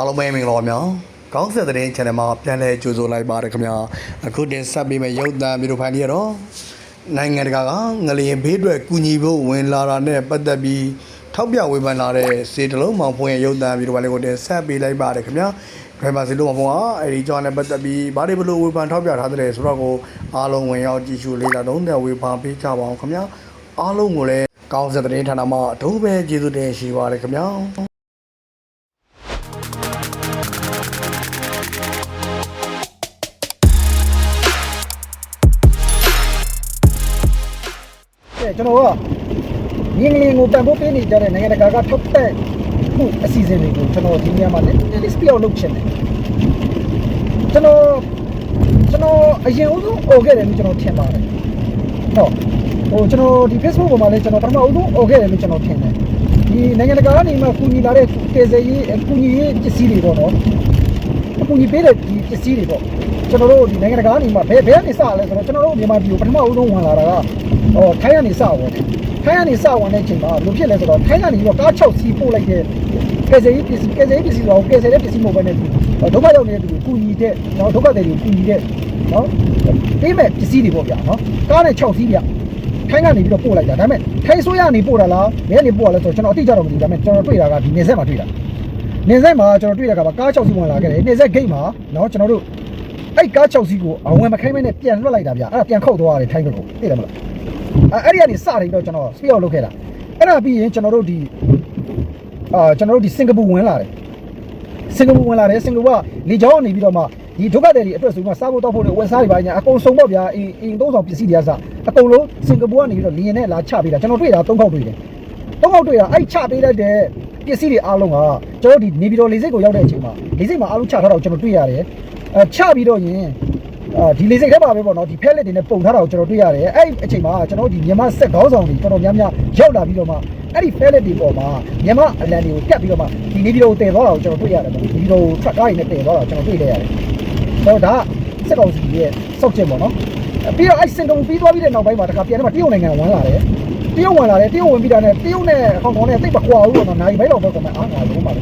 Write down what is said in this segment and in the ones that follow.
အားလုံးပဲမင်္ဂလာပါများကောင်းဆက်တဲ့ channel မှာပြန်လည်ကြိုဆိုလိုက်ပါတယ်ခင်ဗျာအခုတင်ဆက်ပေးမယ့်ရုပ်သံမျိုးတို့ဖိုင်လေးရတော့နိုင်ငံတကာကငလျင်ဘေးအတွက်ကူညီဖို့ဝင်လာတာနဲ့ပတ်သက်ပြီးထောက်ပြဝေဖန်လာတဲ့စေတလုံးမောင်ဖွင့်ရဲ့ရုပ်သံမျိုးတို့ဖိုင်လေးကိုတင်ဆက်ပေးလိုက်ပါတယ်ခင်ဗျာခိုင်ပါစေလို့မဖွင့်อ่ะအဲဒီကြောင်းနဲ့ပတ်သက်ပြီးဘာတွေဘလို့ဝေဖန်ထောက်ပြထားတဲ့ဆိုတော့ကိုအားလုံးဝင်ရောက်ကြည့်ရှုလေ့လာတော့တဲ့ဝေဖန်ပေးကြပါအောင်ခင်ဗျာအားလုံးကိုလည်းကောင်းဆက်တဲ့ဌာနမှာအထူးပဲကျေးဇူးတင်ရှိပါတယ်ခင်ဗျာ ကဲကျွန်တော်ကငင်းငလင်းကိုတန်ဖိုးပေးနေကြတဲ့နိုင်ငံတကာကထောက်တဲ့ခုအစီအစဉ်တွေကိုကျွန်တော်ဒီနေရာမှာလည်း list ပြောက်လုပ်ချင်တယ်ကျွန်တော်ကျွန်တော်အရင်ဦးဆုံးអော်ခဲ့တယ်လို့ကျွန်တော်ထင်ပါတယ်ဟုတ်ဟိုကျွန်တော်ဒီ Facebook ပေါ်မှာလည်းကျွန်တော်ပထမဦးဆုံးអော်ခဲ့တယ်လို့ကျွန်တော်ထင်တယ်ဒီနိုင်ငံတကာကနေမှကူညီလာတဲ့ကေဇေရေးကူညီရေးပစ္စည်းတွေပေါ့နော်အကူညီပေးတဲ့ဒီပစ္စည်းတွေပေါ့ကျွန်တော်တို့ဒီနိုင်ငံတကာကနေမှဘယ်ဘယ်ကနေစလဲဆိုတော့ကျွန်တော်တို့မြန်မာပြည်ကိုပထမဦးဆုံးဝင်လာတာက ဟောထိုင်းကနေစဝင်တယ်ထိုင်းကနေစဝင်တဲ့အချိန်မှာဘယ်လိုဖြစ်လဲဆိုတော့ထိုင်းကနေပြီးတော့ကား6စီးပို့လိုက်တဲ့ကယ်ဆယ်ရေးပစ္စည်းကယ်ဆယ်ရေးပစ္စည်းတော့ကယ်ဆယ်တဲ့ပစ္စည်းမဟုတ်ဘဲနဲ့ဒီဒုက္ခရောက်နေတဲ့သူကိုကူညီတဲ့နော်ဒုက္ခတွေကူညီတဲ့နော်ပေးမဲ့ပစ္စည်းတွေပေါ့ဗျာနော်ကားနဲ့6စီးဗျထိုင်းကနေပြီးတော့ပို့လိုက်တာဒါပေမဲ့ထိုင်းဆိုရနေပို့တာလားဘယ်ကနေပို့ရလဲဆိုတော့ကျွန်တော်အတိအကျတော့မသိဘူးဒါပေမဲ့ကျွန်တော်တွေ့တာကဒီနေဆက်မှာတွေ့တာနေဆက်မှာကျွန်တော်တွေ့ရတာကကား6စီးဝင်လာခဲ့တယ်နေဆက်ဂိတ်မှာနော်ကျွန်တော်တို့အဲ့ကား6စီးကိုအဝင်မခိုင်းမဲနဲ့ပြန်လွှတ်လိုက်တာဗျအဲ့ဒါပြန်ခုတ်သွားရတယ်ထိုင်းဘက်ကိုသိတယ်မလား အဲ့အဲ့ဒီကနေစတယ်တော့ကျွန်တော်စပီအောင်လုပ်ခဲ့တာအဲ့ဒါပြီးရင်ကျွန်တော်တို့ဒီအာကျွန်တော်တို့ဒီစင်ကာပူဝင်လာတယ်စင်ကာပူဝင်လာတယ်စင်ကာပူကလေကြောင်းကနေပြီးတော့မှဒီဒုက္ခသည်တွေအတွက်ဆိုမှစားဖို့တောက်ဖို့တွေဝန်စားတွေပါညာအကုန်စုံပေါ့ဗျာအင်းအင်းသုံးဆောင်ပစ္စည်းတွေကစအကုန်လုံးစင်ကာပူကနေပြီးတော့လီယန်နဲ့လာချပေးတာကျွန်တော်တွေ့တာ၃ခေါက်တွေ့တယ်၃ခေါက်တွေ့တာအဲ့ချပေးလိုက်တဲ့ပစ္စည်းတွေအားလုံးကကျွန်တော်ဒီနေပြည်တော်လေဆိပ်ကိုရောက်တဲ့အချိန်မှာလေဆိပ်မှာအားလုံးချထားတာကိုကျွန်တော်တွေ့ရတယ်အဲချပြီးတော့ရင် အာဒီလေဆိပ်ထဲမှာပဲပေါ့နော်ဒီဖက်လက်တွေနဲ့ပုံထားတာကိုကျွန်တော်တွေ့ရတယ်အဲ့အချိန်မှာကျွန်တော်ဒီမြန်မာဆက်ခေါင်းဆောင်တွေတော်တော်များများရောက်လာပြီးတော့မှအဲ့ဒီဖက်လက်တွေပေါ်မှာမြန်မာအလံတွေကိုကတ်ပြီးတော့မှဒီနေပြည်တော်ကိုတည်သွားတာကိုကျွန်တော်တွေ့ရတယ်ပေါ့နေပြည်တော်ကို truck ကားတွေနဲ့တည်သွားတာကိုကျွန်တော်တွေ့လိုက်ရတယ်တော့ဒါစက်ကောင်စီရဲ့စောက်ချက်ပေါ့နော်ပြီးတော့အဲ့စင်တုံပြီးသွားပြီးတဲ့နောက်ပိုင်းမှာတခါပြန်တော့တရုတ်နိုင်ငံဝင်လာတယ်တရုတ်ဝင်လာတယ်တရုတ်ဝင်ပြီးတာနဲ့တရုတ်နဲ့အကောင်ကောင်နဲ့တိတ်မကွာဘူးပေါ့နော်နိုင်ဘဲတော့ဘက်ကောင်မအားငါလုံးပါလေ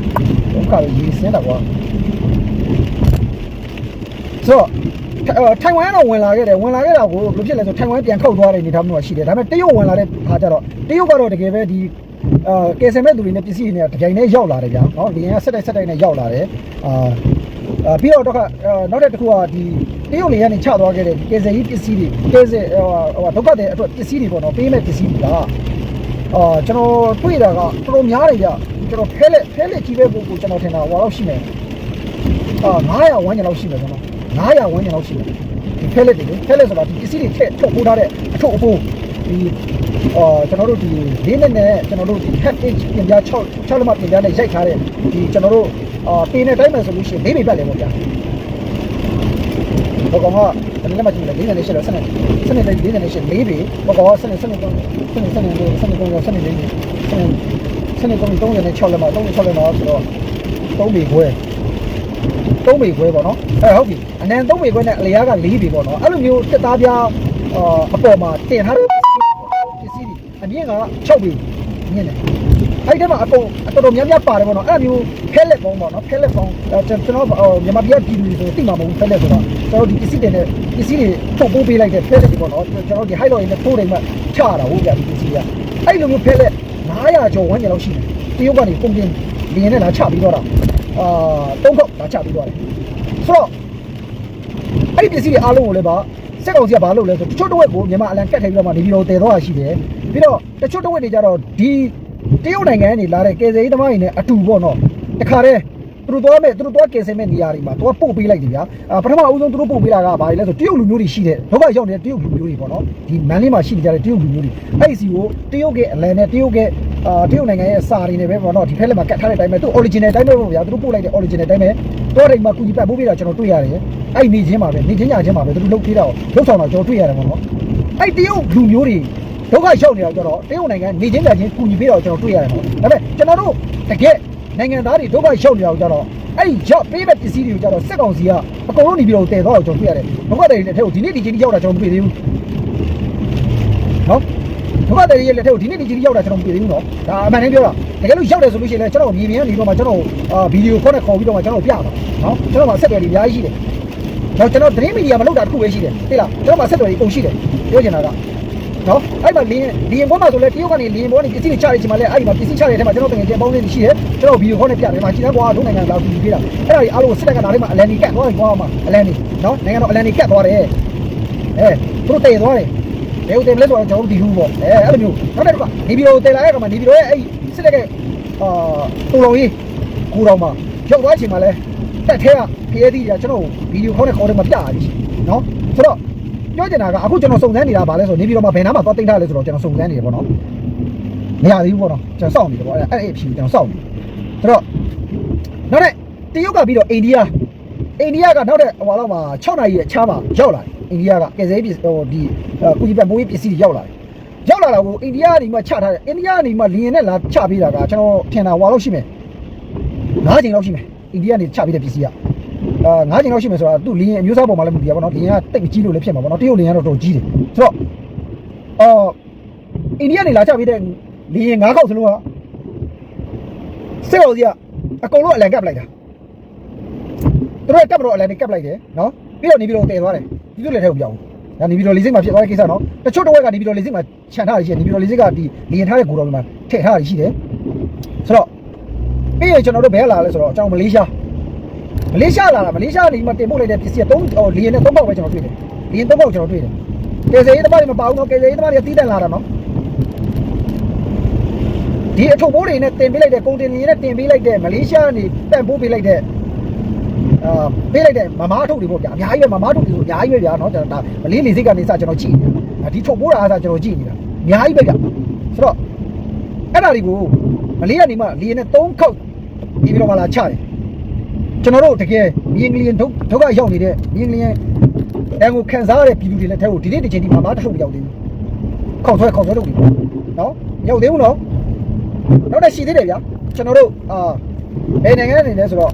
ဒုက္ခတွေရေးစင်းတာကွာဆိုတော့ ထိုင်ဝမ်ကတော့ဝင်လာခဲ့တယ်ဝင်လာခဲ့တာကိုဘယ်လိုဖြစ်လဲဆိုထိုင်ဝမ်ပြန်ခောက်သွားတဲ့အနေအထားမျိုးရှိတယ်ဒါပေမဲ့တရုတ်ဝင်လာတဲ့ခါကျတော့တရုတ်ကတော့တကယ်ပဲဒီအာကယ်ဆယ်မဲ့သူတွေနဲ့ပစ္စည်းတွေနဲ့တကြိမ်နဲ့ရောက်လာတယ်ဗျာနော်ဒီရင်ကဆက်တိုက်ဆက်တိုက်နဲ့ရောက်လာတယ်အာအာပြီးတော့တော့နောက်တစ်ခုကဒီတရုတ်လေကနေချသွားခဲ့တဲ့ကယ်ဆယ်ရေးပစ္စည်းတွေကယ်ဆယ်ဟိုဒုက္ခတဲ့အတွက်ပစ္စည်းတွေပေါ့နော်ပေးမဲ့ပစ္စည်းတွေကအာကျွန်တော်တွေ့တာကတော်တော်များတယ်ဗျကျွန်တော်ဖဲလက်ဖဲလက်ကြီးပဲကိုကိုကျွန်တော်ထင်တာဟိုလောက်ရှိမယ်အာ900ဝန်းကျင်လောက်ရှိမယ်ကျွန်တော် 900ဝန်းကျင်လောက်ရှိမယ်ဒီဖဲလက်တွေဖဲလက်ဆိုတာဒီပစ္စည်းတွေထည့်ထုတ်ပိုးထားတဲ့အထုပ်အပိုးဒီအာကျွန်တော်တို့ဒီလေးနဲ့နဲ့ကျွန်တော်တို့ဒီ package ပြင်ပြ6 6လက်မပြင်ပြနဲ့ရိုက်ထားတဲ့ဒီကျွန်တော်တို့အာပေးနေတိုင်းမှာဆိုလို့ရှိရင်လေးပေပတ်လေပေါ့ဗျာဘောကောင်ကတနေ့မှကြည့်လိုက်လေးနဲ့ရှိတော့ဆက်နေဆက်နေလေးနဲ့ရှိလေးပေဘောကောင်ကဆက်နေဆက်နေတော့ဆက်နေဆက်နေဆက်နေတော့ဆက်နေလေးဆက်နေဆက်နေတော့3နဲ့6လက်မ3နဲ့6လက်မဆိုတော့3ပေခွဲ 3ပေခွဲပေါ့နော်အဲဟုတ်ပြီအနံ3ပေခွဲနဲ့အလျားက4ပေပေါ့နော်အဲ့လိုမျိုးတက်သားပြားအာအပေါ်မှာတင်ထားတဲ့ပစ္စည်းတွေအမြင့်က6ပေမြင့်တယ်အဲ့ဒီမှာအကုန်တော်တော်များများပါတယ်ပေါ့နော်အဲ့လိုမျိုးဖဲလက်ပေါင်းပေါ့နော်ဖဲလက်ပေါင်းကျွန်တော်မြန်မာပြည်ပြည်လူတွေဆိုသိမှာမဟုတ်ဖဲလက်ဆိုတော့ကျွန်တော်ဒီပစ္စည်းတွေနဲ့ပစ္စည်းတွေထုတ်ပိုးပေးလိုက်တဲ့ဖဲလက်တွေပေါ့နော်ကျွန်တော်ဒီ high low နဲ့ထိုးတယ်မှချတာဟုတ်ပြဒီပစ္စည်းကအဲ့လိုမျိုးဖဲလက်900ကျော်ဝန်းကျင်လောက်ရှိတယ်တရုတ်ကနေပုံပြင်းလင်းနဲ့လာချပြီးတော့တာ အာသုံးခေါက်လာချပြီးတော့တယ်ဆိုတော့အဲ့ဒီပစ္စည်းတွေအားလုံးကိုလည်းပါစက်ကောင်စီကဘာလုပ်လဲဆိုတချို့တစ်ဝက်ကိုမြန်မာအလံကတ်ထိုင်ပြီးတော့မှနေပြီးတော့တည်တော့တာရှိတယ်ပြီးတော့တချို့တစ်ဝက်တွေကြတော့ဒီတရုတ်နိုင်ငံကနေလာတဲ့ကယ်ဆယ်ရေးသမားတွေနဲ့အတူပေါ့နော်တခါတည်း သူတို့သွားမဲ့သူတို့သွားကယ်ဆယ်မဲ့နေရာတွေမှာသူကပို့ပေးလိုက်တယ်ဗျာအာပထမအဦးဆုံးသူတို့ပို့ပေးတာကဘာလဲဆိုတရုတ်လူမျိုးတွေရှိတဲ့ဒုက္ခရောက်နေတဲ့တရုတ်လူမျိုးတွေပေါ့နော်ဒီမန်လေးမှာရှိနေကြတဲ့တရုတ်လူမျိုးတွေအဲ့ဒီစီကိုတရုတ်ကအလံနဲ့တရုတ်ကအာတရုတ်နိုင်ငံရဲ့စာတွေနဲ့ပဲပေါ့နော်ဒီဖက်လက်မှာကတ်ထားတဲ့အတိုင်းပဲသူ original တိုင်းပဲပေါ့ဗျာသူတို့ပို့လိုက်တဲ့ original တိုင်းပဲတော့တိုင်းမှာကူညီပတ်ပို့ပေးတာကျွန်တော်တွေ့ရတယ်အဲ့နေချင်းပါပဲနေချင်းညချင်းပါပဲသူတို့လုပ်ပေးတာကိုလုပ်ဆောင်တာကျွန်တော်တွေ့ရတယ်ပေါ့နော်အဲ့တရုတ်လူမျိုးတွေဒုက္ခရောက်နေတာကြတော့တရုတ်နိုင်ငံနေချင်းညချင်းကူညီပေးတာကိုကျွန်တော်တွေ့ရတယ်ပေါ့ဒါပေမဲ့ကျွန်တော်တို့တကယ် နိုင်ငံသားတွေဒုက္ခရောက်နေတာကိုကြတော့အဲ့ဒီရောက်ပေးမဲ့ပစ္စည်းတွေကိုကြတော့စက်ကောင်စီကအကုန်လုံးနေပြီးတော့တည်သွားတော့ကျွန်တော်တွေ့ရတယ်ဘုက္ခတယ်တွေနဲ့ထဲကိုဒီနေ့ဒီချိန်ကြီးရောက်တာကျွန်တော်မတွေ့သေးဘူးနော်ဒုက္ခသည်တွေရဲ့လက်ထက်ကိုဒီနေ့ဒီကြီးရောက်တာကျွန်တော်မသိသေးဘူးနော်ဒါအမှန်တည်းပြောတာတကယ်လို့ရောက်တယ်ဆိုလို့ရှိရင်လည်းကျွန်တော်မြေပြင်ကနေတော့မှကျွန်တော်အာဗီဒီယိုခေါ်နဲ့ခေါ်ပြီးတော့မှကျွန်တော်ပြပါနော်ကျွန်တော်မှဆက်တယ်တွေအများကြီးရှိတယ်တော့ကျွန်တော်သတင်းမီဒီယာမလုပ်တာတစ်ခုပဲရှိတယ်သိလားကျွန်တော်မှဆက်တယ်တွေပုံရှိတယ်ပြောချင်တာက နော်အဲ့မှာလင်းလင်းဘောမှာဆိုလဲတရုတ်ကနေလင်းဘောကနေပစ္စည်းတွေချရချင်မှလဲအဲ့ဒီမှာပစ္စည်းချရတဲ့ထဲမှာကျွန်တော်တကယ်ကျပေါင်းနေရှိတယ်ကျွန်တော်ဗီဒီယိုခေါ်နဲ့ပြတယ်မှာခြေတန်းကွာဒုနိုင်ငံလာပြီးပြေးတာအဲ့ဒါကြီးအားလုံးစစ်တပ်ကနားလေးမှာအလန်နီကတ်သွားတယ်ကွာမှာအလန်နီနော်နိုင်ငံတော်အလန်နီကတ်သွားတယ်အဲသူတို့တည်သွားတယ်ဘယ်ဦးတယ်လဲဆိုတော့ကျွန်တော်တို့ဒီလူပေါ့အဲအဲ့လိုမျိုးနောက်တစ်ခါနေပြီးတော့တင်လာတဲ့အခါမှာနေပြီးတော့အဲ့စစ်တဲ့ကအာတူလုံးကြီးကိုတော်မှာရောက်သွားချိန်မှာလဲတက်ထဲကဖျဲသီးကြီးကျွန်တော်ဗီဒီယိုခေါ်နဲ့ခေါ်တယ်မပြရဘူးနော်ဆိုတော့ ပြောချင်တာကအခုကျွန်တော်စုံစမ်းနေတာဗာလဲဆိုနေပြီးတော့မှဘယ်နားမှာသွားတင်ထားလဲဆိုတော့ကျွန်တော်စုံစမ်းနေတယ်ပေါ့နော်မရသေးဘူးပေါ့နော်ကျွန်တော်စောင့်နေတယ်ပေါ့အဲ့အဲ့အဖြေကျွန်တော်စောင့်နေဆိုတော့နောက်တဲ့တရုတ်ကပြီးတော့အိန္ဒိယအိန္ဒိယကနောက်တဲ့ဟိုလောက်မှာ6နာရီရဲ့ချားမှာရောက်လာတယ်အိန္ဒိယကကယ်ဆယ်ပစ္စည်းဟိုဒီကုကြီးပတ်မိုးပစ္စည်းတွေရောက်လာတယ်ရောက်လာတာကိုအိန္ဒိယကနေမှချထားတယ်အိန္ဒိယကနေမှလီယန်နဲ့လာချပေးတာကကျွန်တော်ထင်တာဟွာလို့ရှိမယ်၅ချိန်လောက်ရှိမယ်အိန္ဒိယကနေချပေးတဲ့ပစ္စည်းက အာ၅ချိန်လောက်ရှိမယ်ဆိုတာသူ့လီယန်အမျိုးသားပေါ်မှာလည်းမူတည်ရပါတော့လီယန်ကတိတ်မကြီးလို့လည်းဖြစ်မှာပေါ့နော်တရုတ်လီယန်ကတော့တော်ကြီးတယ်ဆိုတော့အော်အိန္ဒိယကနေလာချပေးတဲ့လီယန်၅ခေါက်စလုံးကစစ်တော်စီကအကုန်လုံးအလံကပ်လိုက်တာသူတို့ကပ်မတော့အလံနဲ့ကပ်လိုက်တယ်နော်ပြီးတော့နေပြီးတော့တည်သွားတယ်ဒီလိုလည်းထဲကိုပြောင်းဒါနေပြီးတော့လေစိတ်မှာဖြစ်သွားတဲ့ကိစ္စနော်တချို့တစ်ဝက်ကနေပြီးတော့လေစိတ်မှာခြံထားရရှိတယ်နေပြီးတော့လေစိတ်ကဒီလေရင်ထားတဲ့ကိုတော်မှာထည့်ထားရရှိတယ်ဆိုတော့ပြီးရင်ကျွန်တော်တို့ဘယ်လာလဲဆိုတော့ကျွန်တော်မလေးရှား မလေးရှားလာတာမလေးရှားနေမှတင်ပို့လိုက်တဲ့ပစ္စည်းက3လီယံနဲ့3ပေါက်ပဲကျွန်တော်တွေ့တယ်လီယံ3ပေါက်ကျွန်တော်တွေ့တယ်ကယ်ဆယ်ရေးတမတွေမပါဘူးနော်ကယ်ဆယ်ရေးတမတွေကတီးတန့်လာတာနော်ဒီအထုပ်ပိုးတွေနဲ့တင်ပေးလိုက်တဲ့ကုန်တင်လီယံနဲ့တင်ပေးလိုက်တဲ့မလေးရှားနေတန့်ပို့ပေးလိုက်တဲ့အာပေးလိုက်တဲ့မမားထုတ်တွေပေါ့ဗျာအများကြီးပဲမမားထုတ်တွေဆိုအများကြီးပဲဗျာနော်ကျွန်တော်ဒါမလေးလေးစိတ်ကနေစကျွန်တော်ကြည့်နေတာဒီထုတ်ပိုးတာအားစကျွန်တော်ကြည့်နေတာအများကြီးပဲဗျာဆိုတော့အဲ့ဒါတွေကိုမလေးကနေမှလီယံနဲ့3ခေါက်ပြီးပြီးတော့မှလာချတယ် ကျွန်တော်တို့တကယ်မြင်းကလေးဒုဒုက္ခရောက်နေတဲ့မြင်းကလေးတန်ကိုခံစားရတဲ့ပြည်သူတွေလက်ထက်ကိုဒီနေ့တစ်ချိန်ဒီမမားတစ်ထုတ်ရောက်သေးဘူးခေါက်ဆွဲခေါက်ဆွဲလုပ်ပြီနော်ရောက်သေးဘူးနော်နောက်တစ်ရှိသေးတယ်ဗျာကျွန်တော်တို့အာဘယ်နိုင်ငံအနေနဲ့ဆိုတော့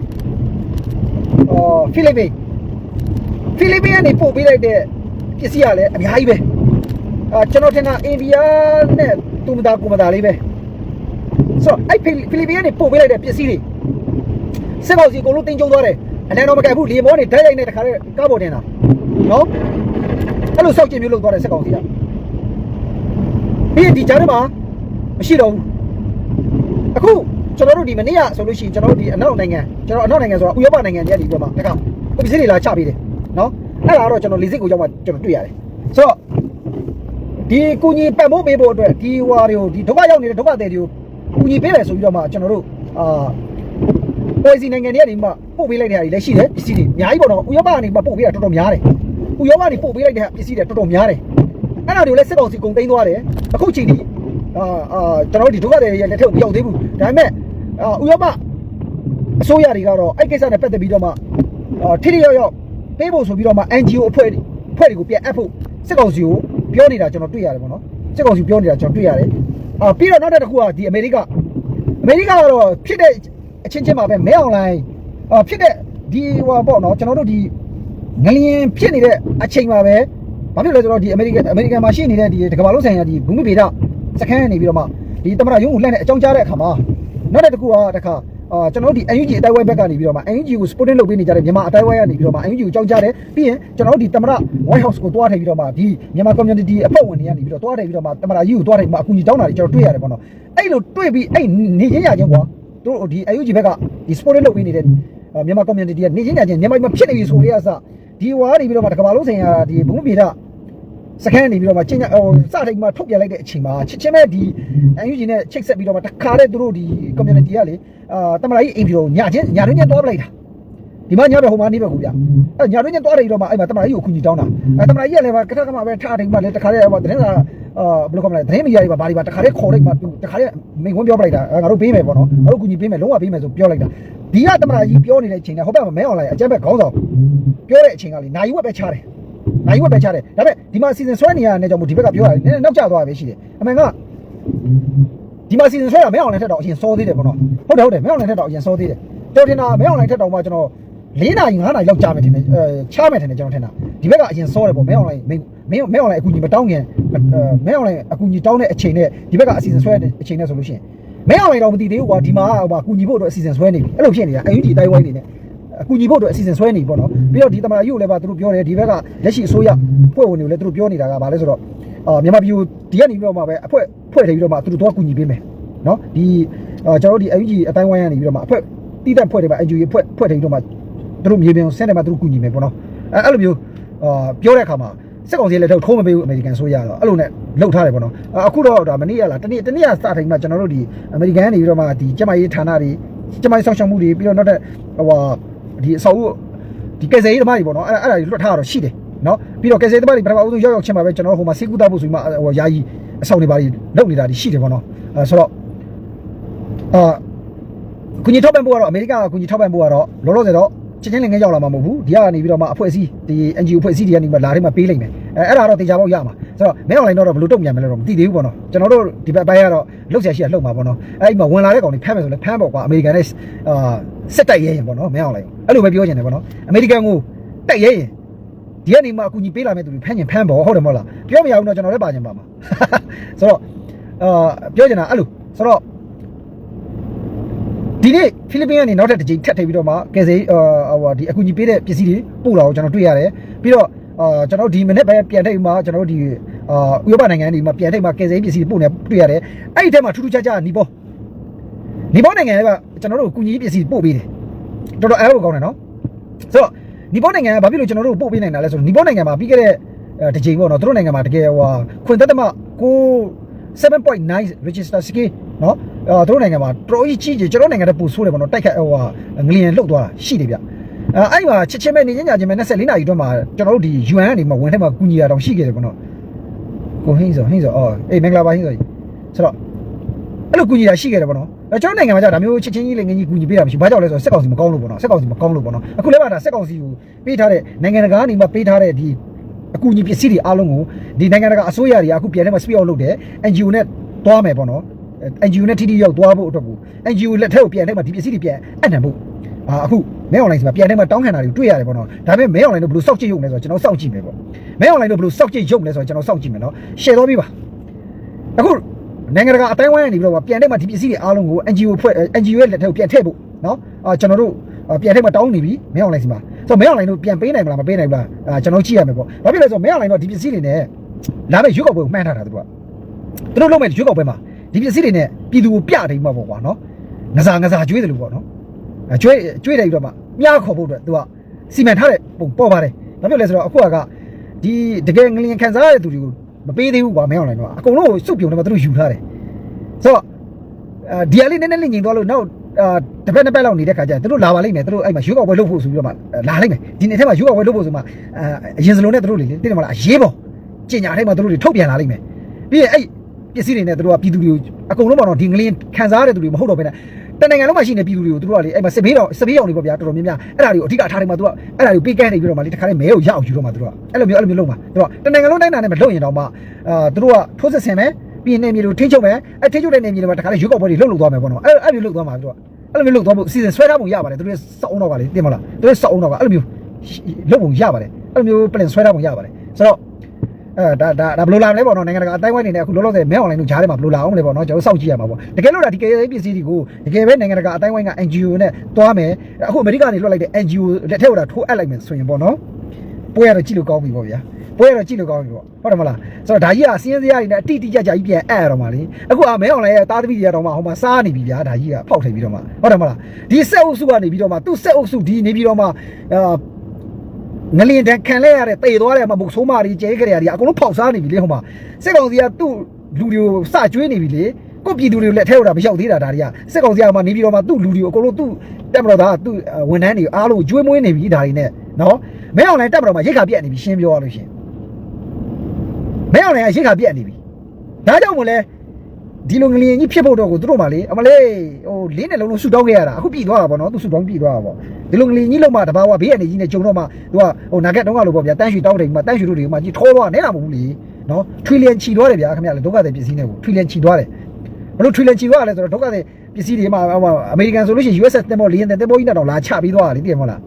အော်ဖိလစ်ပိန်ဖိလစ်ပိန်ကနေပို့ပေးလိုက်တဲ့ပစ္စည်းကလည်းအများကြီးပဲအာကျွန်တော်ထင်တာအိန္ဒိယနဲ့တူမတာကူမတာလေးပဲဆိုတော့အဲ့ဖိလစ်ပိန်ကနေပို့ပေးလိုက်တဲ့ပစ္စည်းတွေ စစ်ကောင်စီအကုန်လုံးတင်ကျုံသွားတယ်အလန်တော့မကက်ဘူးလေမောနေဓာတ်ရိုက်နဲ့တခါတည်းကားပေါ်တင်တာနော်အဲ့လိုစောက်ကျင်မျိုးလုပ်သွားတယ်စစ်ကောင်စီကပြီးရင်ဒီကြားထဲမှာမရှိတော့ဘူးအခုကျွန်တော်တို့ဒီမနေ့ကဆိုလို့ရှိရင်ကျွန်တော်တို့ဒီအနောက်နိုင်ငံကျွန်တော်အနောက်နိုင်ငံဆိုတာဥရောပနိုင်ငံတွေကနေပြီးတော့မှတခါကိုပစ္စည်းတွေလာချပေးတယ်နော်အဲ့ဒါတော့ကျွန်တော်လေစစ်ကိုရောက်မှကျွန်တော်တွေ့ရတယ်ဆိုတော့ဒီကုညီပတ်မိုးပေးဖို့အတွက်ဒီဟွာတွေကိုဒီဒုက္ခရောက်နေတဲ့ဒုက္ခသည်တွေကိုကုညီပေးတယ်ဆိုပြီးတော့မှကျွန်တော်တို့အာ ပေါ်စီနိုင်ငံတွေကနေမှပို့ပေးလိုက်တဲ့ဟာတွေလည်းရှိတယ်ပစ္စည်းတွေအများကြီးပေါ့နော်ဥရောပကနေမှပို့ပေးတာတော်တော်များတယ်ဥရောပကနေပို့ပေးလိုက်တဲ့ပစ္စည်းတွေတော်တော်များတယ်အဲ့ဒါတွေကိုလည်းစစ်ကောင်စီကုန်သိမ်းသွားတယ်အခုချိန်ထိအာအာကျွန်တော်တို့ဒီဒုက္ခသည်တွေရဲ့လက်ထက်ကိုမရောက်သေးဘူးဒါပေမဲ့အာဥရောပအစိုးရတွေကတော့အဲ့ကိစ္စနဲ့ပတ်သက်ပြီးတော့မှအာထိထိရောက်ရောက်ပေးဖို့ဆိုပြီးတော့မှ NGO အဖွဲ့တွေအဖွဲ့တွေကိုပြန်အပ်ဖို့စစ်ကောင်စီကိုပြောနေတာကျွန်တော်တွေ့ရတယ်ပေါ့နော်စစ်ကောင်စီပြောနေတာကျွန်တော်တွေ့ရတယ်အာပြီးတော့နောက်တစ်ခုကဒီအမေရိကအမေရိကကတော့ဖြစ်တဲ့အ ချင်းချင်းမှာပဲမဲအွန်လိုင်းအာဖြစ်တဲ့ဒီဟိုပေါ့နော်ကျွန်တော်တို့ဒီငလျင်ဖြစ်နေတဲ့အချိန်မှာပဲဘာဖြစ်လဲဆိုတော့ဒီအမေရိကန်အမေရိကန်မှာရှိနေတဲ့ဒီတကမ္ဘာလုံးဆိုင်ရာဒီဘူမိဗေဒစခန်းနေပြီးတော့မှဒီတမရရုံးကိုလှည့်နေအကြောင်းကြားတဲ့အခါမှာနောက်တစ်ခုကတခါအာကျွန်တော်တို့ဒီ UNG အတိုင်းဝိုင်းဘက်ကနေပြီးတော့မှ UNG ကို supporting လုပ်ပေးနေကြတဲ့မြန်မာအတိုင်းဝိုင်းကနေပြီးတော့မှ UNG ကိုကြောင်းကြတယ်ပြီးရင်ကျွန်တော်တို့ဒီတမရ White House ကိုတွားထည့်ပြီးတော့မှဒီမြန်မာ community အဖွဲ့ဝင်တွေကနေပြီးတော့တွားထည့်ပြီးတော့မှတမရကြီးကိုတွားထည့်ပြီးမှအကူအညီတောင်းတာတွေကျွန်တော်တွေ့ရတယ်ပေါ့နော်အဲ့လိုတွေ့ပြီးအဲ့နေရင်းရချင်းကွာ တို့ဒီ UNG ဘက်ကဒီ supporting လုပ်ပေးနေတဲ့မြန်မာ community ကနေရင်းရချင်းမြန်မာမှာဖြစ်နေပြီဆိုလေးအစဒီဝါကနေပြီးတော့မှတကမ္ဘာလုံးဆိုင်ရာဒီဘုံပြေတာစကန်နေပြီးတော့မှကျင်းဟိုစထိုင်မှာထုတ်ပြလိုက်တဲ့အချိန်မှာချစ်ချင်းမဲ့ဒီ UNG နဲ့ချိတ်ဆက်ပြီးတော့မှတခါတဲ့သူတို့ဒီ community ကလေအာတမလာကြီးအိမ်ပြောညချင်းညတွင်းချင်းတွားပလိုက်တာ ဒီမှာညဘက်ဟိုမှာနေဘက်ကူဗျအဲညတွင်းချင်းတွားတယ်ပြီးတော့မှအဲ့မှာတမလာကြီးကိုခုညီတောင်းတာအဲတမလာကြီးကလည်းကထကမပဲထားတယ်မှလည်းတခါတဲ့ဟိုသတင်းစာအာဘယ်လိုကမလဲသတင်းမီဒီယာတွေပါဘာတွေပါတခါတဲ့ခေါ်လိုက်မှတခါတဲ့မိန်ခွန်းပြောပလိုက်တာငါတို့ပေးမယ်ပေါ့နော်ငါတို့ကူညီပေးမယ်လုံးဝပေးမယ်ဆိုပြောလိုက်တာဒီကတမလာကြီးပြောနေတဲ့အချိန်ကဟိုဘက်မှာမဲအွန်လိုင်းအကြမ်းဖက်ခေါင်းဆောင်ပြောတဲ့အချိန်ကလေနိုင်ဝက်ပဲချတယ်နိုင်ဝက်ပဲချတယ်ဒါပေမဲ့ဒီမှာစီစဉ်ဆွဲနေရတဲ့ကြောင့်မို့ဒီဘက်ကပြောရတယ်နည်းနည်းနောက်ကျသွားပဲရှိတယ်အမှန်ကဒီမှာစီစဉ်ဆွဲတာမဲအောင်လိုင်းထက်တော့အရင်စောသေးတယ်ပေါ့နော်ဟုတ်တယ်ဟုတ်တယ်မဲအောင်လိုင်းထက်တော့အရင်စောသေးတယ်တော်တင်တာမဲအောင်လိုင်းထက်တော့မှကျွန်တော် ၄နာရီ၅နာရီလောက်ကြာမယ်ထင်တယ်အဲချမယ်ထင်တယ်ကျွန်တော်ထင်တာဒီဘက်ကအရင်စောတယ်ပေါ့မဲအောင်လိုက်မင်းမင်းမဲအောင်လိုက်အကူကြီးမတောင်းခင်မဲအောင်လိုက်အကူကြီးတောင်းတဲ့အချိန်နဲ့ဒီဘက်ကအစီအစဉ်ဆွဲတဲ့အချိန်နဲ့ဆိုလို့ရှိရင်မဲအောင်လိုက်တော့မသိသေးဘူးကွာဒီမှာဟိုအကူကြီးဖို့အတွက်အစီအစဉ်ဆွဲနေပြီအဲ့လိုဖြစ်နေတာအယူကြီးတိုင်းဝိုင်းနေနဲ့အကူကြီးဖို့အတွက်အစီအစဉ်ဆွဲနေပြီပေါ့နော်ပြီးတော့ဒီတမန်ယူလည်းပါသူတို့ပြောတယ်ဒီဘက်ကလက်ရှိအစိုးရဖွဲ့ဝင်တွေလည်းသူတို့ပြောနေတာကဘာလဲဆိုတော့အာမြန်မာပြည်ဒီကနေပြီးတော့မှပဲအဖွဲ့ဖွဲ့ထည့်ပြီးတော့မှသူတို့တော့ကူညီပေးမယ်နော်ဒီကျွန်တော်တို့ဒီအယူကြီးအတိုင်းဝိုင်းကနေပြီးတော့မှအဖွဲ့တည်တဲ့ဖွဲ့တွေပါအယူကြီးဖွဲ့ဖွဲ့ထည့်ပြီးတော့မှ သူတို့မြေပြင်ဆင်းတယ်မှာသူတို့ကူညီမယ်ပေါ့နော်အဲအဲ့လိုမျိုးအာပြောတဲ့အခါမှာစက်ကောင်စီလက်ထောက်ထိုးမပေးဘူးအမေရိကန်ဆိုရတော့အဲ့လိုနဲ့လှုပ်ထားတယ်ပေါ့နော်အခုတော့ဒါမနေ့ကလားတနေ့တနေ့ကစထိုင်မှာကျွန်တော်တို့ဒီအမေရိကန်နေပြီးတော့မှဒီကျမကြီးဌာနတွေကျမကြီးဆောက်ရှောက်မှုတွေပြီးတော့နောက်တဲ့ဟိုဒီအဆောက်အဦဒီကယ်ဆယ်ရေးသမားတွေပေါ့နော်အဲ့အဲ့ဒါတွေလွတ်ထားတော့ရှိတယ်နော်ပြီးတော့ကယ်ဆယ်ရေးသမားတွေပထမဦးဆုံးရောက်ရောက်ချင်းမှာပဲကျွန်တော်တို့ဟိုမှာစေကူတာဖို့ဆိုပြီးမှဟိုယာယီအဆောက်တွေပါတွေလုပ်နေတာတွေရှိတယ်ပေါ့နော်အဲဆိုတော့အာကုညီထောက်ပံ့ဖို့ကတော့အမေရိကန်ကကုညီထောက်ပံ့ဖို့ကတော့လောလောဆယ်တော့ ချင်းချင်းလည်းငဲရောက်လာမှာမဟုတ်ဘူးဒီကနေပြီးတော့မှအဖွဲ့အစည်းဒီ NGO အဖွဲ့အစည်းတွေကနေမှလာတယ်မှပေးလိုက်မယ်အဲအဲ့ဒါတော့တေချာပေါက်ရမှာဆိုတော့မဲအွန်လိုင်းတော့ဘယ်လိုတုံ့ပြန်မလဲတော့မသိသေးဘူးပေါ့နော်ကျွန်တော်တို့ဒီဘက်ပိုင်းကတော့လှုပ်ရှားရှိရလှုပ်မှာပေါ့နော်အဲ့ဒီမှာဝင်လာတဲ့ကောင်တွေဖမ်းမယ်ဆိုလဲဖမ်းပေါ့ကွာအမေရိကန်နဲ့အာစစ်တိုက်ရဲရင်ပေါ့နော်မဲအွန်လိုင်းအဲ့လိုပဲပြောချင်တယ်ပေါ့နော်အမေရိကန်ကိုတိုက်ရဲရင်ဒီကနေမှအကူကြီးပေးလာမဲ့သူတွေဖမ်းရင်ဖမ်းပေါ့ဟုတ်တယ်မဟုတ်လားပြောမရဘူးတော့ကျွန်တော်လည်းပါချင်ပါမှာဆိုတော့အာပြောချင်တာအဲ့လိုဆိုတော့ ဒီနေ့ဖိလစ်ပင်းကနေနောက်ထပ်တစ်ကြိမ်ထပ်ထည့်ပြီးတော့မှကယ်ဆယ်ဟိုဒီအကူအညီပေးတဲ့ပစ္စည်းတွေပို့လာကိုကျွန်တော်တွေ့ရတယ်ပြီးတော့အာကျွန်တော်ဒီမိနစ်ပဲပြန်ထိပ်မှာကျွန်တော်ဒီအာဥရောပနိုင်ငံတွေမှာပြန်ထိပ်မှာကယ်ဆယ်ပစ္စည်းတွေပို့နေတွေ့ရတယ်အဲ့ဒီထဲမှာထူးထူးခြားခြားနီပေါနီပေါနိုင်ငံကကျွန်တော်တို့အကူအညီပစ္စည်းပို့ပေးတယ်တော်တော်အားကိုကောင်းတယ်နော်ဆိုတော့နီပေါနိုင်ငံကဘာဖြစ်လို့ကျွန်တော်တို့ပို့ပေးနိုင်တာလဲဆိုတော့နီပေါနိုင်ငံမှာပြီးခဲ့တဲ့တစ်ကြိမ်ပေါ့နော်တို့နိုင်ငံမှာတကယ်ဟိုခွင်သက်သမကို 7.9 register scale နော်အဲတို့နိုင်ငံမှာတော်ကြီးကြီးကျွန်တော်နိုင်ငံတပူဆိုးတယ်ပေါ့နော်တိုက်ခတ်ဟိုဟာငလျင်လှုပ်သွားတာရှိတယ်ဗျအဲအဲ့မှာချစ်ချင်းပဲနေချင်းညာချင်းပဲ24နာရီတွင်းမှာကျွန်တော်တို့ဒီ UN ကနေမှဝင်ထဲမှာကူညီရတော့ရှိခဲ့တယ်ပေါ့နော်ကိုဟင်းစောဟင်းစောအော်အေးမင်္ဂလာပါဟင်းစောကြီးဆိုတော့အဲ့လိုကူညီတာရှိခဲ့တယ်ပေါ့နော်အဲကျွန်တော်နိုင်ငံမှာကြာဒါမျိုးချစ်ချင်းကြီးလည်းငင်းကြီးကူညီပေးတာမရှိဘာကြောင့်လဲဆိုတော့စက်ကောင်စီမကောင်းလို့ပေါ့နော်စက်ကောင်စီမကောင်းလို့ပေါ့နော်အခုလည်းပါဒါစက်ကောင်စီကိုပေးထားတဲ့နိုင်ငံတကာကနေမှပေးထားတဲ့ဒီ အကူအညီပစ္စည်းတွေအားလုံးကိုဒီနိုင်ငံတကာအစိုးရတွေကအခုပြန်ထဲမှာ speed out လုပ်တယ် NGO နဲ့တွားမယ်ပေါ့နော် NGO နဲ့ထိထိရောက်သွားဖို့အတွက်ကို NGO လက်ထက်ကိုပြန်ထဲမှာဒီပစ္စည်းတွေပြန်အပ်နှံဖို့အာအခုမဲအွန်လိုင်းဆိုမှာပြန်ထဲမှာတောင်းခံတာတွေတွေ့ရတယ်ပေါ့နော်ဒါပေမဲ့မဲအွန်လိုင်းတို့ဘယ်လိုစောက်ကြည့်ရုံလဲဆိုတော့ကျွန်တော်စောင့်ကြည့်မယ်ပေါ့မဲအွန်လိုင်းတို့ဘယ်လိုစောက်ကြည့်ရုံလဲဆိုတော့ကျွန်တော်စောင့်ကြည့်မယ်နော် share တော့ပြပါအခုနိုင်ငံတကာအတိုင်းဝိုင်းကနေပြီးတော့ပြန်ထဲမှာဒီပစ္စည်းတွေအားလုံးကို NGO ဖွဲ့ NGO ရဲ့လက်ထက်ကိုပြန်ထည့်ဖို့နော်အာကျွန်တော်တို့ ပြန်ထဲမှာတောင်းနေပြီမဲအွန်လိုင်းစီမှာဆိုတော့မဲအွန်လိုင်းတို့ပြန်ပေးနိုင်မလားမပေးနိုင်ဘူးလားအာကျွန်တော်ကြည့်ရမယ်ပေါ့ဘာဖြစ်လဲဆိုတော့မဲအွန်လိုင်းတော့ဒီပစ္စည်းတွေနဲ့လာမယ့်ရွေးကောက်ပွဲကိုမှန်းထားတာသူကသူတို့လုပ်မဲ့ရွေးကောက်ပွဲမှာဒီပစ္စည်းတွေနဲ့ပြည်သူကိုပြတယ်မှာပေါ့ကွာနော်ငစားငစားကျွေးတယ်လို့ပေါ့နော်အဲကျွေးကျွေးတယ်ပြီးတော့မှမြားခေါ်ဖို့အတွက်သူကစီမံထားတဲ့ပုံပေါ်ပါတယ်ဘာဖြစ်လဲဆိုတော့အခုကဒီတကယ်ငလျင်ခံစားရတဲ့သူတွေကိုမပေးသေးဘူးကွာမင်းအောင်လိုက်တော့အကုန်လုံးကိုစုပ်ပြုံတယ်မှာသူတို့ယူထားတယ်ဆိုတော့အဲဒီအလေးနည်းနည်းလေးငြိမ်သွားလို့နောက် အာတစ်ပတ်နှစ်ပတ်လောက်နေတဲ့ခါကျရင်သူတို့လာပါလိမ့်မယ်သူတို့အဲ့မှာရွေးကောက်ပွဲလုပ်ဖို့ဆိုပြီးတော့မှလာလိမ့်မယ်ဒီနေ့ထဲမှာရွေးကောက်ပွဲလုပ်ဖို့ဆိုမှအာအရင်စလုံးနဲ့သူတို့လေသိတယ်မလားအရေးပေါ်ကျင်ညာထဲမှာသူတို့တွေထုတ်ပြန်လာလိမ့်မယ်ပြီးရင်အဲ့ပစ္စည်းတွေနဲ့သူတို့ကပြည်သူတွေကိုအကုန်လုံးပေါ့နော်ဒီငလင်းခံစားရတဲ့သူတွေမဟုတ်တော့ဘဲနဲ့တနိုင်ငံလုံးမှာရှိနေပြည်သူတွေကိုသူတို့ကလေအဲ့မှာစပေးတော်စပေးအောင်တွေပေါ့ဗျာတော်တော်များများအဲ့ဒါတွေကိုအဓိကထားတယ်မှာသူကအဲ့ဒါတွေကိုပေးကမ်းနေပြီးတော့မှလေတခါလေးမဲကိုရအောင်ယူတော့မှာသူတို့ကအဲ့လိုမျိုးအဲ့လိုမျိုးလုပ်မှာသူကတနိုင်ငံလုံးတိုင်းတာနဲ့မလုပ်ရင်တော့မှအာသူတို့ကထိုးစစ်ဆင်မယ် ပြီးရင်နေမြေလိုထိချုပ်မယ်အဲ့ထိချုပ်တဲ့နေမြေတွေမှာတခါလေးရွေးကောက်ပွဲတွေလှုပ်လှုပ်သွားမယ်ပေါ့နော်အဲ့အဲ့လိုလှုပ်သွားမှာသူကအဲ့လိုမျိုးလှုပ်သွားဖို့အစီအစဉ်ဆွဲထားပုံရပါတယ်သူတို့စောက်အောင်တော့ပါလေသိမလားသူတို့စောက်အောင်တော့ပါအဲ့လိုမျိုးလှုပ်ပုံရပါတယ်အဲ့လိုမျိုး plan ဆွဲထားပုံရပါတယ်ဆိုတော့အဲဒါဒါဒါဘယ်လိုလာမလဲပေါ့နော်နိုင်ငံတကာအတိုင်းဝိုင်းနေနဲ့အခုလောလောဆယ်မဲအွန်လိုင်းတို့ဂျားထဲမှာဘယ်လိုလာအောင်လဲပေါ့နော်ကျွန်တော်စောင့်ကြည့်ရမှာပေါ့တကယ်လို့ဒါဒီ KA ပစ္စည်းတွေကိုတကယ်ပဲနိုင်ငံတကာအတိုင်းဝိုင်းက NGO နဲ့တွားမယ်အခုအမေရိကနေလွှတ်လိုက်တဲ့ NGO လက်ထက်ကိုဒါထိုးအပ်လိုက်မယ်ဆိုရင်ပေါ့နော်ပွဲရတော့ကြည့်လို့ကောင်းပြီပေါ့ဗျာ ပွဲရတော့ကြည့်လို့ကောင်းပြီပေါ့ဟုတ်တယ်မလားဆိုတော့ဒါကြီးကစီးရင်စရာတွေနဲ့အတိအကျကျကြီးပြန်အပ်ရတော့မှာလေအခုအမဲအွန်လိုင်းရဲ့တားသမီးတွေကတော့မှဟိုမှာစားနေပြီဗျာဒါကြီးကဖောက်ထိပ်ပြီးတော့မှဟုတ်တယ်မလားဒီစက်အုပ်စုကနေပြီးတော့မှသူ့စက်အုပ်စုဒီနေပြီးတော့မှအာငလင်တန်ခံလဲရတဲ့တေသွားတယ်မှာမုတ်ဆိုးမာတွေကျဲကြရတွေအကုန်လုံးဖောက်စားနေပြီလေဟိုမှာစစ်ကောင်စီကသူ့လူတွေကိုစကျွေးနေပြီလေကိုပြည်သူတွေလက်ထဲတော့မရောက်သေးတာဒါတွေကစစ်ကောင်စီကမှနေပြီးတော့မှသူ့လူတွေကိုအကုန်လုံးသူ့တက်မတော်သားသူ့ဝန်ထမ်းတွေအားလုံးကျွေးမွေးနေပြီဒါတွေနဲ့နော်မဲအောင်လည်းတက်မတော်မှာရိတ်ခါပြက်နေပြီရှင်းပြောရလို့ရှင် မဲအောင်လည်းရိတ်ခါပြက်နေပြီဒါကြောင့်မို့လဲဒီလိုငလျင်ကြီးဖြစ်ဖို့တော့ကိုသူတို့မှလေအမလေးဟိုလေးနဲ့လုံးလုံးဆူတောင်းခဲ့ရတာအခုပြည်သွားတာပေါ့နော်သူဆူတောင်းပြည်သွားတာပေါ့ဒီလိုငလျင်ကြီးလုံးမှတဘာဝဘေးအနေကြီးနဲ့ဂျုံတော့မှသူကဟိုနာဂက်တုံးကလို့ပေါ့ဗျာတန်းရွှေတောင်းတယ်ဒီမှာတန်းရွှေတို့တွေမှာကြီးထောသွားနေတာမဟုတ်ဘူးလေနော်ထရီလီယံချီသွားတယ်ဗျာခင်ဗျာလေဒုက္ခသည်ပစ္စည်းနဲ့ကိုထရီလီယံချီသွားတယ်ဘလို့ထရီလီယံချီသွားတယ်ဆိုတော့ဒုက္ခသည်ပစ္စည်းတွေမှာအမေရိကန်ဆိုလို့ရှိရင် US တင်ပေါ်လီယံတင်ပေါ်ကြီးနဲ့တော့လာချပြီးသွားတာလေသိရမလား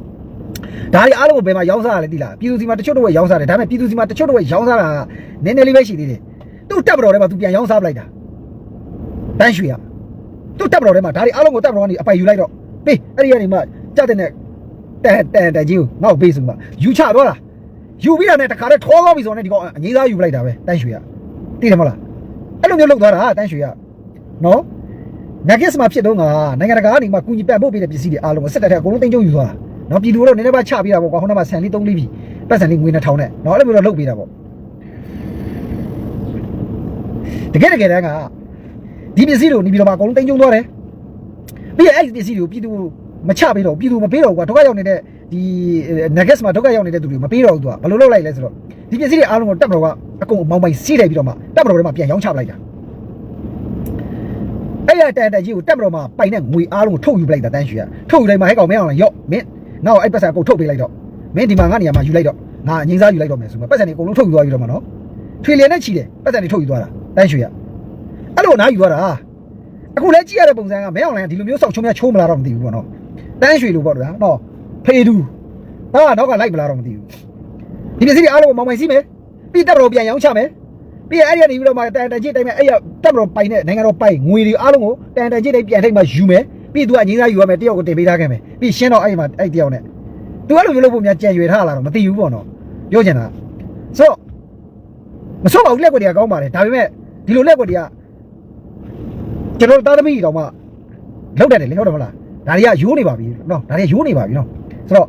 ဒါတွေအားလုံးကိုဘယ်မှာရောင်းစားရလဲသိလားပြည်သူစီမှာတချို့တော့ရောင်းစားတယ်ဒါပေမဲ့ပြည်သူစီမှာတချို့တော့ရောင်းစားတာကနည်းနည်းလေးပဲရှိသေးတယ်သူ့တက်ပတော်ထဲမှာသူပြန်ရောင်းစားပလိုက်တာတန်းရွှေရသူ့တက်ပတော်ထဲမှာဒါတွေအားလုံးကိုတက်ပတော်ကနေအပိုင်ယူလိုက်တော့ပေးအဲ့ဒီကနေမှကြတဲ့နဲ့တန်တန်တန်ကြီးကိုငါ့ကိုပေးစုမှာယူချသွားတာယူပြီးတာနဲ့တခါတည်းထောသွားပြီဆိုတော့ဒီကောင်အငိမ့်သားယူပလိုက်တာပဲတန်းရွှေရသိတယ်မလားအဲ့လိုမျိုးလုပ်သွားတာတန်းရွှေရနော် Nuggets မှာဖြစ်တော့ကနိုင်ငံတကာကနေမှကူညီပံ့ပို့ပေးတဲ့ပစ္စည်းတွေအားလုံးကိုစစ်တပ်ထဲအကုန်လုံးတင်ကြုံယူသွားတာ။ နော်ပြည်သူတို့နည်းနည်းပါချပေးတာပေါ့ကွာဟိုနောက်မှာဆန်လေး3လေးပြီပတ်စံလေးငွေ2000နဲ့နော်အဲ့လိုမျိုးတော့လုပ်ပေးတာပေါ့။တကယ်တကယ်တမ်းကဒီပစ္စည်းတွေကိုနေပြည်တော်မှာအကုန်လုံးတင်ကြုံသွားတယ်။ပြီးရင်အဲ့ဒီပစ္စည်းတွေကိုပြည်သူမချပေးတော့ပြည်သူမပေးတော့ဘူးကွာဒုက္ခရောက်နေတဲ့ဒီ Nuggets မှာဒုက္ခရောက်နေတဲ့သူတွေမပေးတော့ဘူးသူကဘယ်လိုလုပ်လိုက်လဲဆိုတော့ဒီပစ္စည်းတွေအားလုံးကိုတပ်မတော်ကအကုန်မောင်းပိုင်စီးလိုက်ပြီးတော့မှတပ်မတော်ထဲမှာပြန်ရောင်းချပလိုက်တာအဲ့ရတန်တန်ကြီးကိုတက်မတော်မှာပိုင်တဲ့ငွေအားလုံးကိုထုတ်ယူပလိုက်တာတန်းရွှေကထုတ်ယူလိုက်မှဟဲ့ကောင်မင်းအောင်လားရော့မင်း နောက်အဲ့ပတ်စံအကုန်ထုတ်ပေးလိုက်တော့မင်းဒီမှာငါနေရာမှာယူလိုက်တော့ငါအငင်းစားယူလိုက်တော့မယ်ဆိုမှပတ်စံတွေအကုန်လုံးထုတ်ယူသွားပြီးတော့မှနော်ထွေလျင်နဲ့ချီတယ်ပတ်စံတွေထုတ်ယူသွားတာတန်းရွှေကအဲ့လိုနားယူသွားတာအခုလဲကြည့်ရတဲ့ပုံစံကမင်းအောင်လည်းဒီလိုမျိုးစောက်ချုံများချိုးမလာတော့မသိဘူးပေါ့နော်တန်းရွှေလိုပေါ့ဗျာနော်ဖေးတူဟာနောက်ကလိုက်မလာတော့မသိဘူးဒီပစ္စည်းတွေအားလုံးကိုမောင်မိုင်စီးမယ်ပြီးတက်မတော်ပြန်ရောင်းချမယ်ပြီးရင်အဲ့ဒီကနေပြီးတော့မှတန်တန်ကြီးတိုင်းမဲ့အဲ့ရတက်မတော်ပိုင်တဲ့နိုင်ငံတော်ပိုင်ငွေတွေအားလုံးကိုတန်တန်ကြီးတိုင်းပြန်ထိတ်မှယူမယ် ပြီးသူကအငင်းသားယူရမယ်တယောက်ကိုတင်ပေးထားခဲ့မယ်ပြီးရှင်းတော့အဲ့ဒီမှာအဲ့တယောက်နဲ့သူအဲ့လိုမျိုးလုပ်ဖို့များကြံရွယ်ထားလာတော့မသိဘူးပေါ့နော်ပြောချင်တာဆိုတော့မဆိုးပါဘူးလက်ကွက်တွေကကောင်းပါလေဒါပေမဲ့ဒီလိုလက်ကွက်တွေကကျွန်တော်သားသမီးတော်မှလောက်တတ်တယ်လေဟုတ်တယ်မလားဒါတွေကရိုးနေပါပြီနော်ဒါတွေကရိုးနေပါပြီနော်ဆိုတော့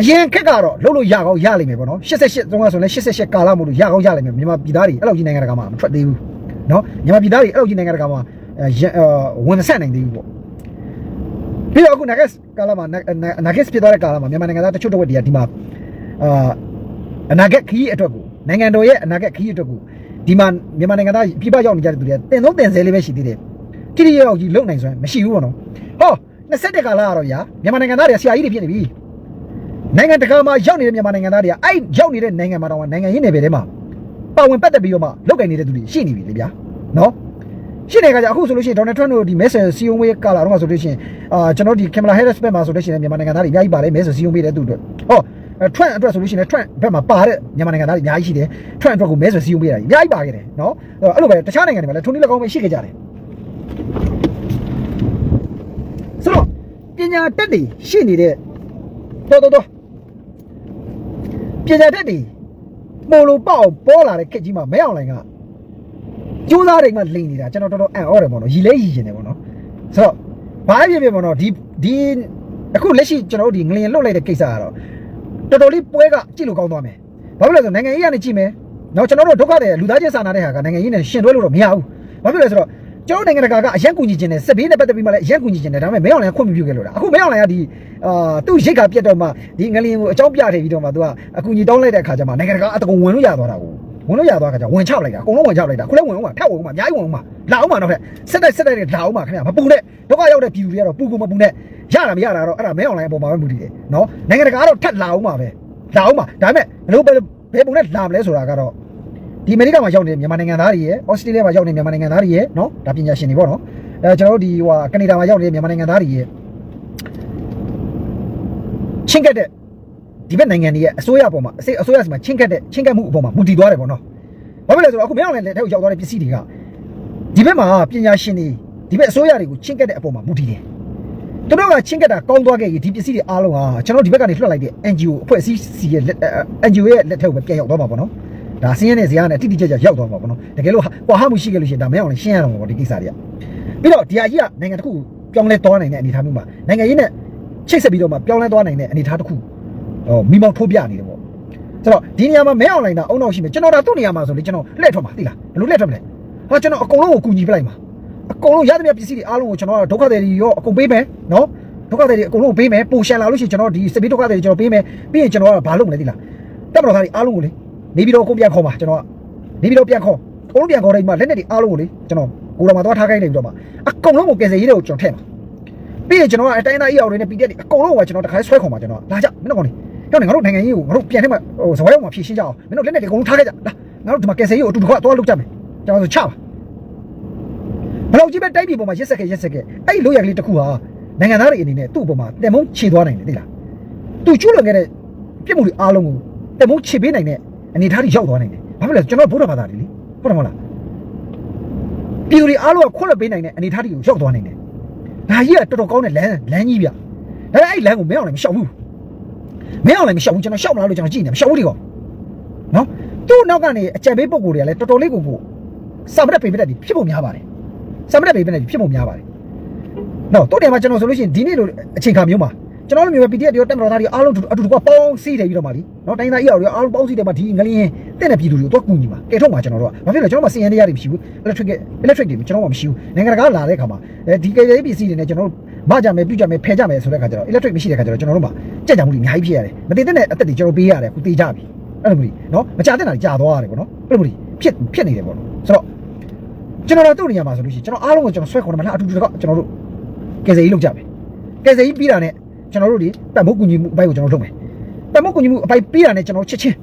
အရင်ခက်ကတော့လှုပ်လို့ရကောင်းရလိမ့်မယ်ပေါ့နော်88တုန်းကဆိုရင်88ကာလမို့လို့ရကောင်းရလိမ့်မယ်မြန်မာပြည်သားတွေအဲ့လိုကြီးနိုင်ငံတကာမှာမထွက်သေးဘူးနော်မြန်မာပြည်သားတွေအဲ့လိုကြီးနိုင်ငံတကာမှာအဲရအဲ ဝန်မဆက်နိုင်သေးဘူးပေါ့ပြီးတော့အခု Nuggets ကာလမှာ Nuggets ဖြစ်သွားတဲ့ကာလမှာမြန်မာနိုင်ငံသားတချို့တော့ဒီကဒီမှာအာအနာဂတ်ခီးအတွက်ကိုနိုင်ငံတော်ရဲ့အနာဂတ်ခီးအတွက်ကိုဒီမှာမြန်မာနိုင်ငံသားပြပရောက်နေကြတဲ့သူတွေကတင်သုံးတင်ဆဲလေးပဲရှိသေးတယ်တိတိယောက်ကြီးလုံနိုင်စွမ်းမရှိဘူးပေါ့နော်ဟော21ကာလကတော့ညာမြန်မာနိုင်ငံသားတွေဆရာကြီးတွေဖြစ်နေပြီနိုင်ငံတကာမှာရောက်နေတဲ့မြန်မာနိုင်ငံသားတွေကအဲ့ရောက်နေတဲ့နိုင်ငံမှာတော့နိုင်ငံရင်းနယ်ပယ်ထဲမှာပါဝင်ပတ်သက်ပြီးတော့မှလောက်ကင်နေတဲ့သူတွေရှိနေပြီလေဗျာနော် ရှိနေတဲ့အခါကျအခုဆိုလို့ရှိရင်ဒေါ်နယ်ထရန့်တို့ဒီမဲဆယ်စီယုံဝေးကာလာတော့ဆိုလို့ရှိရင်အာကျွန်တော်ဒီကင်မလာဟဲရစ်ဘက်မှာဆိုလို့ရှိရင်မြန်မာနိုင်ငံသားတွေအများကြီးပါတယ်မဲဆယ်စီယုံပေးတဲ့သူတွေဟောထရန့်အတွက်ဆိုလို့ရှိရင်ထရန့်ဘက်မှာပါတဲ့မြန်မာနိုင်ငံသားတွေအများကြီးရှိတယ်ထရန့်အတွက်ကိုမဲဆယ်စီယုံပေးတာအများကြီးပါခဲ့တယ်နော်အဲ့လိုပဲတခြားနိုင်ငံတွေမှာလည်းထုံးနည်း၎င်းပဲရှိခဲ့ကြတယ်ဆိုတော့ပညာတက်တွေရှိနေတဲ့တော်တော်တော်ပညာတတ်တွေပို့လို့ပေါ့ပေါ်လာတဲ့ခက်ကြီးမှာမဲအောင်လိုင်က ကျိုးသားတွေမှလိန်နေတာကျွန်တော်တော်တော်အံ့ဩတယ်ပေါ့နော်ရီလဲရီကျင်တယ်ပေါ့နော်ဆိုတော့ဘာဖြစ်ဖြစ်ပေါ့နော်ဒီဒီအခုလက်ရှိကျွန်တော်တို့ဒီငလျင်လွတ်လိုက်တဲ့ကိစ္စကတော့တော်တော်လေးပွဲကကြည့်လို့ကောင်းသွားမယ်ဘာဖြစ်လဲဆိုနိုင်ငံရေးကနေကြည့်မယ်နော်ကျွန်တော်တို့ဒုက္ခတွေလူသားချင်းစာနာတဲ့ဟာကနိုင်ငံရေးနဲ့ရှင်တွဲလို့တော့မရဘူးဘာဖြစ်လဲဆိုတော့ကျွန်တော်နိုင်ငံတကာကအရက်ကူညီခြင်းနဲ့စစ်ဘေးနဲ့ပတ်သက်ပြီးမှလည်းအရက်ကူညီခြင်းနဲ့ဒါပေမဲ့မဲအောင်လိုင်ကခွင့်မပြုခဲ့လို့လားအခုမဲအောင်လိုင်ကဒီအာသူ့ရိတ်ကပြတ်တော့မှဒီငလျင်ကိုအကြောင်းပြထည့်ပြီးတော့မှသူကအကူညီတောင်းလိုက်တဲ့အခါကျမှနိုင်ငံတကာအတကုံဝင်လို့ရသွားတာကို ဝင်လို့ရသွားခါကျဝင်ချလိုက်တာအကုန်လုံးဝင်ချလိုက်တာခုလည်းဝင်အောင်ပါထပ်ဝင်အောင်ပါအများကြီးဝင်အောင်ပါလာအောင်ပါတော့ဖက်စစ်တိုက်စစ်တိုက်တွေလာအောင်ပါခင်ဗျာမပူနဲ့ဒုက္ခရောက်တဲ့ပြည်သူတွေကတော့ပူကူမပူနဲ့ရတာမရတာတော့အဲ့ဒါမဲအောင်လိုင်အပေါ်မှာပဲမူတည်တယ်နော်နိုင်ငံတကာကတော့ထပ်လာအောင်ပါပဲလာအောင်ပါဒါပေမဲ့ဘယ်လိုပဲဘယ်ပုံနဲ့လာမလဲဆိုတာကတော့ဒီအမေရိကမှာရောက်နေတဲ့မြန်မာနိုင်ငံသားတွေရယ်ဩစတြေးလျမှာရောက်နေတဲ့မြန်မာနိုင်ငံသားတွေရယ်နော်ဒါပညာရှင်တွေပေါ့နော်အဲကျွန်တော်တို့ဒီဟိုကနေဒါမှာရောက်နေတဲ့မြန်မာနိုင်ငံသားတွေရယ်ချင်းကက်တဲ့ ဒီဘက်နိုင်ငံတွေရဲ့အစိုးရပေါ်မှာအစိအစိုးရစီမှာချင်းကက်တဲ့ချင်းကက်မှုအပေါ်မှာမူတည်သွားတယ်ပေါ့နော်ဘာဖြစ်လဲဆိုတော့အခုမင်းအောင်လည်းလက်ထက်ကိုရောက်သွားတဲ့ပစ္စည်းတွေကဒီဘက်မှာပညာရှင်တွေဒီဘက်အစိုးရတွေကိုချင်းကက်တဲ့အပေါ်မှာမူတည်တယ်သူတို့ကချင်းကက်တာကောင်းသွားခဲ့ရင်ဒီပစ္စည်းတွေအားလုံးဟာကျွန်တော်ဒီဘက်ကနေလွှတ်လိုက်တဲ့ NGO အဖွဲ့အစည်းစီရဲ့လက်အဲ NGO ရဲ့လက်ထက်ကိုပဲပြန်ရောက်သွားမှာပေါ့နော်ဒါဆင်းရဲတဲ့ဇာတ်နဲ့တိတိကျကျရောက်သွားမှာပေါ့နော်တကယ်လို့ကွာဟမှုရှိခဲ့လို့ရှိရင်ဒါမဲအောင်လည်းရှင်းရတော့မှာပေါ့ဒီကိစ္စတွေကပြီးတော့ဒီအကြီးကနိုင်ငံတစ်ခုပြောင်းလဲသွားနိုင်တဲ့အနေအထားမျိုးမှာနိုင်ငံရေးနဲ့ချိတ်ဆက်ပြီးတော့မှပြောင်းလဲသွားနိုင်တဲ့အနေအထားတစ်ခု ဟောမိမောက်ထိုးပြနေတယ်ပေါ့ဆိုတော့ဒီနေရာမှာမဲအောင်လိုင်းတာအုံနောက်ရှိမယ်ကျွန်တော်ဒါသူ့နေရာမှာဆိုလေကျွန်တော်လှည့်ထွက်မှာသိလားဘယ်လိုလှည့်ထွက်မလဲဟာကျွန်တော်အကုန်လုံးကိုကူညီပလိုက်မှာအကုန်လုံးရသမျှပစ္စည်းတွေအားလုံးကိုကျွန်တော်ကဒုက္ခတွေရောအကုန်ပေးမယ်နော်ဒုက္ခတွေအကုန်လုံးကိုပေးမယ်ပိုရှန်လာလို့ရှိရင်ကျွန်တော်ဒီစပီဒုက္ခတွေကျွန်တော်ပေးမယ်ပြီးရင်ကျွန်တော်ကဘာလုပ်မလဲသိလားတက်မတော်သားတွေအားလုံးကိုလေနေပြီးတော့ကိုပြန်ခေါ်ပါကျွန်တော်ကနေပြီးတော့ပြန်ခေါ်အကုန်လုံးပြန်ခေါ်လိုက်မှလက်နဲ့ဒီအားလုံးကိုလေကျွန်တော်ကိုတော်မှာသွားထားခိုင်းနေပြီးတော့မှအကုန်လုံးကိုကယ်ဆယ်ရေးတွေကိုကျွန်တော်ထည့်မှာပြီးရင်ကျွန်တော်ကအတိုင်းသားအီအောင်တွေနဲ့ပြီးတဲ့ဒီအကုန်လုံးကကျွန်တော်တခါဆွဲခေါ်မှာကျွန်တော်လာကြမင်းတို့ကောင် လေဟောနေငါတို့နိုင်ငံရေးကိုငါတို့ပြန်ထဲမှာဟိုဇဝဲရောက်မှာဖြည့်ရှင်းကြအောင်မင်းတို့လက်နဲ့ဒီအကုန်လုံးထားခဲ့ကြလာငါတို့ဒီမှာကယ်ဆယ်ရေးကိုအတူတကွသွားလုပ်ကြမယ်ကျွန်တော်ဆိုချပါဘယ်လိုကြီးပဲတိုက်ပြည်ပေါ်မှာရက်စက်ခဲ့ရက်စက်ခဲ့အဲ့ဒီလိုရကလေးတစ်ခုဟာနိုင်ငံသားတွေအနေနဲ့သူ့အပေါ်မှာတင်မုံခြေသွားနိုင်တယ်သိလားသူကျူးလွန်ခဲ့တဲ့ပြစ်မှုတွေအားလုံးကိုတမိုးချေပေးနိုင်တဲ့အနေအထားတွေရောက်သွားနိုင်တယ်ဘာဖြစ်လဲကျွန်တော်ဗုဒ္ဓဘာသာတွေလေဟုတ်တယ်မဟုတ်လားပြည်သူတွေအားလုံးကခွင့်လွှတ်ပေးနိုင်တဲ့အနေအထားတွေကိုရောက်သွားနိုင်တယ်ဒါကြီးကတော်တော်ကောင်းတဲ့လမ်းလမ်းကြီးဗျဒါပေမဲ့အဲ့လမ်းကိုမင်းအောင်လည်းမရှောက်ဘူး မင်းအောင်လည်းမရှောက်ဘူးကျွန်တော်ရှောက်မလားလို့ကျွန်တော်ကြည့်နေမရှောက်ဘူးဒီကောင်နော်သူ့နောက်ကနေအကြံပေးပုံကိုယ်တွေကလည်းတော်တော်လေးကိုကိုစာမတက်ပေပက်တွေဖြစ်ဖို့များပါတယ်စာမတက်ပေပက်တွေဖြစ်ဖို့များပါတယ်နော်တို့တယ်မှာကျွန်တော်ဆိုလို့ရှိရင်ဒီနေ့လိုအချိန်ခါမျိုးမှာ ကျွန်တော်တို့မျိုးပဲ PDF တွေတက်မတော်သားတွေအားလုံးအတူတူကပေါင်းစည်းတယ်ပြီးတော့မှလीနော်တိုင်းသားအရာတွေအားလုံးပေါင်းစည်းတယ်မှာဒီငလင်းတဲ့တဲ့ပြည်သူတွေကိုတော့ကူညီမှာကဲထုတ်မှာကျွန်တော်တို့ကဘာဖြစ်လဲကျွန်တော်မှစီရင်တရားတွေမရှိဘူး electric electric တွေကျွန်တော်မှမရှိဘူးနိုင်ငံတကာလာတဲ့ခါမှာအဲဒီကယ်ရေးပစ္စည်းတွေနဲ့ကျွန်တော်တို့မကြမယ်ပြုကြမယ်ဖယ်ကြမယ်ဆိုတဲ့ခါကျတော့ electric မရှိတဲ့ခါကျတော့ကျွန်တော်တို့မှာကြက်ကြံမှုတွေအများကြီးဖြစ်ရတယ်မတည်တဲ့အသက်တွေကျွန်တော်ပေးရတယ်ခုတေးကြပြီအဲ့လိုမျိုးနော်မကြတဲ့တာကြာသွားရတယ်ပေါ့နော်အဲ့လိုမျိုးဖြစ်ဖြစ်နေတယ်ပေါ့နော်ဆိုတော့ကျွန်တော်တို့တို့နေရာမှာဆိုလို့ရှိရင်ကျွန်တော်အားလုံးကိုကျွန်တော်ဆွဲခေါ်တယ်မလားအတူတူတော့ကျွန်တော်တို့ကယ်ဆယ်ရေးလုပ်ကြမယ်ကယ်ဆယ်ရေးပြီးတာနဲ့ ကျွန်တော်တို့ဒီပတ်ဖို့ကူညီမှုအပိုင်းကိုကျွန်တော်လုပ်မယ်ပတ်ဖို့ကူညီမှုအပိုင်းပြီးတာနဲ့ကျွန်တော်ချစ်ချင်း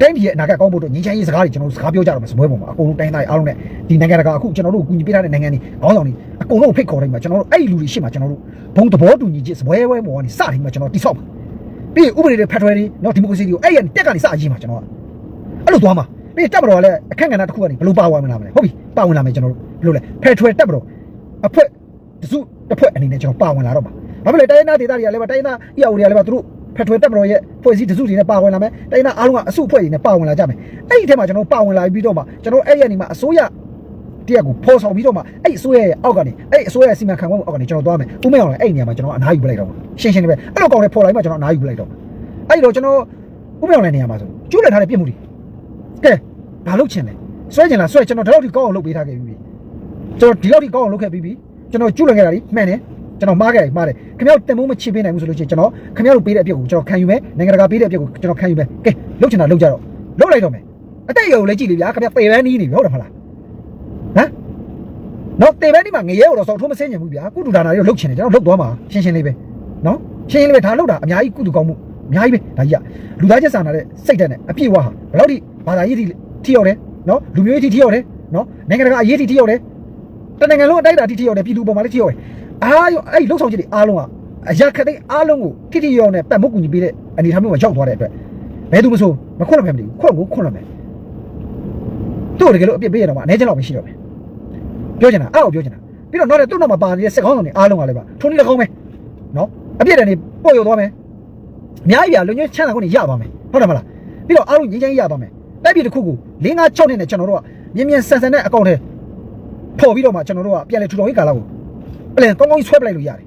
တိုင်းပြည်ရဲ့အနာဂတ်ကောင်းဖို့အတွက်ငင်းချမ်းရေးစကားတွေကျွန်တော်တို့စကားပြောကြတော့မယ်စပွဲပေါ်မှာအကုန်လုံးတိုင်းသားတွေအားလုံးနဲ့ဒီနိုင်ငံတကာအခုကျွန်တော်တို့ကူညီပေးထားတဲ့နိုင်ငံတွေခေါင်းဆောင်တွေအကုန်လုံးဖိတ်ခေါ်တိုင်းမှာကျွန်တော်တို့အဲ့ဒီလူတွေရှေ့မှာကျွန်တော်တို့ဘုံသဘောတူညီချက်စပွဲပွဲပေါ်ကနေစတိုင်းမှာကျွန်တော်တိဆောက်ပါပြီးရင်ဥပဒေတွေဖတ်ထွယ်တွေနော်ဒီမိုကရေစီတွေကိုအဲ့ရတက်ကနေစအရေးမှာကျွန်တော်ကအဲ့လိုသွားမှာပြီးရင်တက်မတော်ကလည်းအခက်အခဲတစ်ခုကနေဘယ်လိုပါဝင်လာမလဲဟုတ်ပြီပါဝင်လာမယ်ကျွန်တော်တို့ဘယ်လိုလဲဖက်ထွယ်တက်မတော်အဖွက်တစုတစ်ဖွဲ့အနေနဲ့ကျွန်တော်ပါဝင်လာတော့မှာ ဘာဖြစ်လဲတိုင်းသားဒေသတွေကလည်းတိုင်းသားအရာဦးတွေကလည်းသူတို့ဖက်ထွယ်တက်မတော်ရဲ့ဖွဲ့စည်းတစုတွေနဲ့ပါဝင်လာမယ်တိုင်းသားအားလုံးကအစုအဖွဲ့တွေနဲ့ပါဝင်လာကြမယ်အဲ့ဒီထဲမှာကျွန်တော်ပါဝင်လာပြီးတော့မှကျွန်တော်အဲ့ရနေမှာအစိုးရတရက်ကိုဖော်ဆောင်ပြီးတော့မှအဲ့အစိုးရရဲ့အောက်ကနေအဲ့အစိုးရရဲ့စီမံခန့်ခွဲမှုအောက်ကနေကျွန်တော်သွားမယ်ဥမဲ့အောင်လည်းအဲ့ဒီနေရာမှာကျွန်တော်အနားယူပလိုက်တော့မှာရှင်းရှင်းလေးပဲအဲ့လိုကောင်လေးဖော်လိုက်မှကျွန်တော်အနားယူပလိုက်တော့မှာအဲ့ဒီတော့ကျွန်တော်ဥမဲ့အောင်လည်းနေရာမှာဆိုကျူးလွန်ထားတဲ့ပြစ်မှုတွေကဲဘာလုပ်ချင်လဲဆွဲချင်လားဆွဲကျွန်တော်ဒီလောက်ထိကောင်းအောင်လုပ်ပေးထားခဲ့ပြီကျွန်တော်ဒီလောက်ထိကောင်းအောင်လုပ်ခဲ့ပြီးပြီကျွန်တော်ကျူးလွန်ခဲ့တာဒီမှန်တယ် ကျွန်တော်မှားခဲ့တယ်မှားတယ်ခင်ဗျားတင်မိုးမချပေးနိုင်ဘူးဆိုလို့ရှိရင်ကျွန်တော်ခင်ဗျားတို့ပေးတဲ့အပြစ်ကိုကျွန်တော်ခံယူမယ်နိုင်ငံတကာပေးတဲ့အပြစ်ကိုကျွန်တော်ခံယူမယ်ကဲလုပ်ချင်တာလုပ်ကြတော့လုပ်လိုက်တော့မယ်အတက်အရွယ်ကိုလည်းကြည့်လေဗျာခင်ဗျားပေပန်းနီးနေပြီဟုတ်တယ်မဟုတ်လားဟမ်နော်တေပန်းနီးမှာငရဲကိုတော့စောက်ထိုးမစင်းညင်ဘူးဗျာကုတူဒါနာတွေကိုလုပ်ချင်တယ်ကျွန်တော်လုပ်သွားမှာရှင်းရှင်းလေးပဲနော်ရှင်းရှင်းလေးပဲဒါလုပ်တာအများကြီးကုတူကောင်းမှုအများကြီးပဲဒါကြီးကလူသားချက်စာနာတဲ့စိတ်ဓာတ်နဲ့အပြည့်ဝဟာဘယ်လောက်ထိဘာသာရေးထိထိရောက်တယ်နော်လူမျိုးရေးထိထိရောက်တယ်နော်နိုင်ငံတကာအရေးထိထိရောက်တယ်တနိုင်ငံလုံးအတိုက်အတာထိထိရောက်တယ်ပြည်သူပေါ်မှာလည်းထိရောက်တယ် အားရောအဲ့ဒီလှုပ်ဆောင်ချက်တွေအားလုံးကအရာခက်တဲ့အားလုံးကိုထိထိရောနဲ့ပတ်မုတ်ကူညီပေးတဲ့အနေအထားမျိုးမှာရောက်သွားတဲ့အတွက်ဘယ်သူမဆိုမခွတ်လို့မဖြစ်ဘူးခွတ်ကိုခွတ်လို့မယ်သူ့ကိုတကယ်လို့အပြစ်ပေးရတော့မှအနေချင်းတော့မရှိတော့ဘူးပြောချင်တာအဲ့ကိုပြောချင်တာပြီးတော့နောက်တဲ့သူ့နောက်မှာပါနေတဲ့စက်ကောင်းဆောင်တွေအားလုံးကလည်းပါထုံးနေလည်းကောင်းမယ်နော်အပြစ်တန်တွေပေါ့ရောက်သွားမယ်အများကြီးပြလုံညချမ်းသာခွင့်တွေရသွားမယ်ဟုတ်တယ်မလားပြီးတော့အားလုံးငြိမ်းချမ်းရေးရသွားမယ်တိုက်ပြည်တစ်ခုကို၄၅6နှစ်နဲ့ကျွန်တော်တို့ကမြင်မြန်ဆန်ဆန်နဲ့အကောင့်ထဲပေါ်ပြီးတော့မှကျွန်တော်တို့ကပြန်လဲထူထောင်ရေးကာလကို အလဲကောင်းကောင်းကြီးဆွဲပလိုက်လို့ရတယ်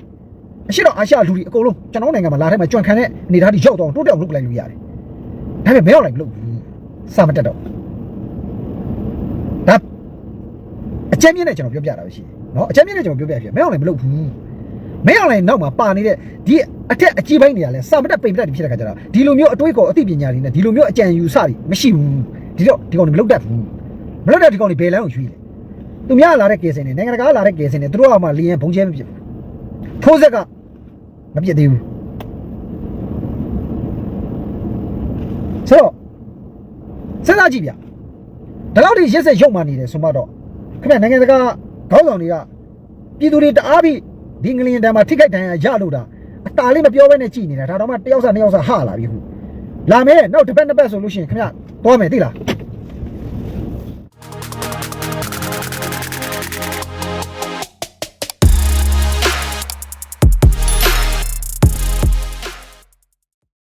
အရှိတော့အာရှလူတွေအကုန်လုံးကျွန်တော်နိုင်ငံမှာလာထဲမှာကြွန့်ခံတဲ့အနေထားတွေရောက်တော့တိုးတက်အောင်လုပ်ပလိုက်လို့ရတယ်ဒါပေမဲ့မရောက်လိုက်မလို့ဘူးစာမတက်တော့ဒါအချက်မြင့်နဲ့ကျွန်တော်ပြောပြတာပဲရှိတယ်နော်အချက်မြင့်နဲ့ကျွန်တော်ပြောပြပြမရောက်လိုက်မလုပ်ဘူးမရောက်လိုက်နောက်မှာပါနေတဲ့ဒီအထက်အကြီးပိုင်းတွေကလည်းစာမတက်ပိန်ပတက်တွေဖြစ်တဲ့ခါကျတော့ဒီလိုမျိုးအတွေးခေါ်အသိပညာတွေနဲ့ဒီလိုမျိုးအကြံယူစတွေမရှိဘူးဒီတော့ဒီကောင်တွေမလုပ်တတ်ဘူးမလုပ်တတ်ဒီကောင်တွေဘယ်လမ်းကိုရွှေ့လဲ သူများလာတဲ့ကေစင်တွေနိုင်ငံတကာလာတဲ့ကေစင်တွေသူတို့ကမှလီယံဘုံကျဲမဖြစ်ဘူးထိုးဆက်ကမပြစ်သေးဘူးဆိုတော့စဉ်းစားကြည့်ဗျဒီလောက်ထိရက်ဆက်ရုပ်မှနေတယ်ဆိုမှတော့ခင်ဗျနိုင်ငံတကာခေါင်းဆောင်တွေကပြည်သူတွေတအားပြီးဒီငလျင်တန်းမှာထိခိုက်ဒဏ်ရာရလို့တာအตาလေးမပြောဘဲနဲ့ကြည်နေတာဒါတော့မှတယောက်စားနှစ်ယောက်စားဟလာပြီခုလာမယ်နောက်တစ်ပတ်နှစ်ပတ်ဆိုလို့ရှိရင်ခင်ဗျသွားမယ်သိလား